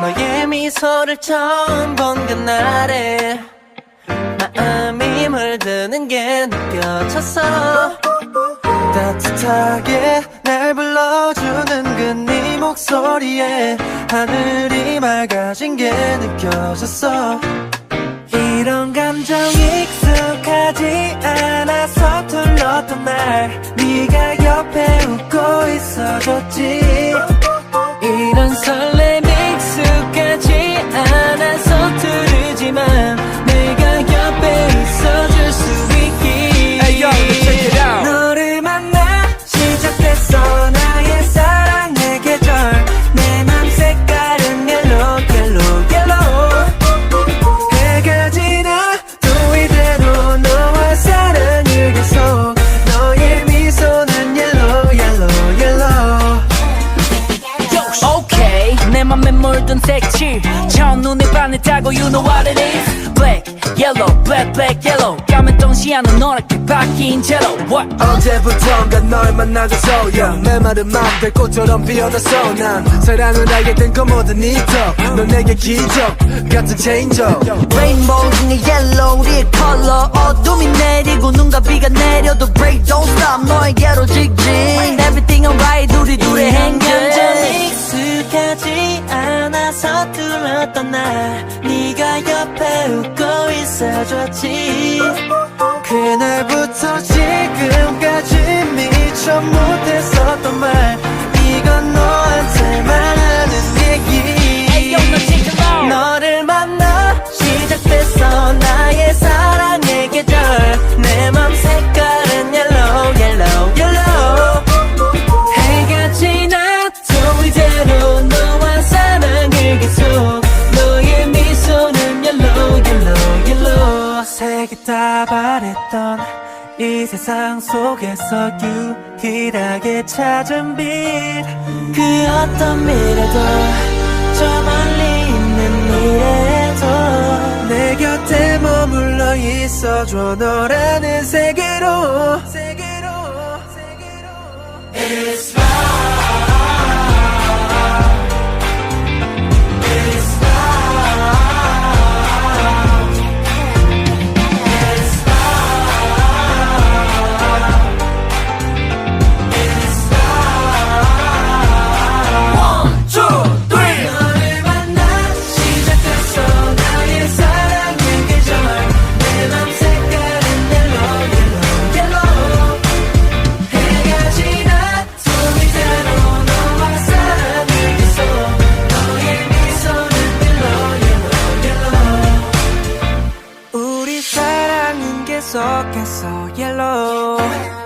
너의 미소를 처음 본 그날에 마음이 물드는 게 느껴졌어. 따뜻하게 날 불러주는 그 네 목소리에 하늘이 맑아진 게 느껴졌어. 이런 감정 익숙하지 않아 서툴렀던 날 네가 옆에 웃고 있어줬지 내 맘에 물든 색칠. 첫눈에 반했다고 you know what it is. Black, yellow, black, black, yellow. 까만 동시야는 노랗게 바뀐 채로. What? 언제부턴가 널 만나고서 yeah. 내 말은 맘대 꽃처럼 피어났어 난 사랑을 알게 된건 있어. 넌 내게 기적 같은 체인저. Rainbow 중에 yellow 우리의 컬러 어둠이 내리고 눈과 비가 내려도 break don't stop. 너에게로 직진 하지 않아 서툴렀던 날 네가 옆에 웃고 있어줬지. 그날부터 지금까지 미처 못했었 yellow 색이 다 바랬던 이 세상 속에서 유일하게 찾은 빛. 그 어떤 미래도 저 멀리 있는 미래도 내 곁에 머물러 있어줘 너라는 세계로 so que soy hielo.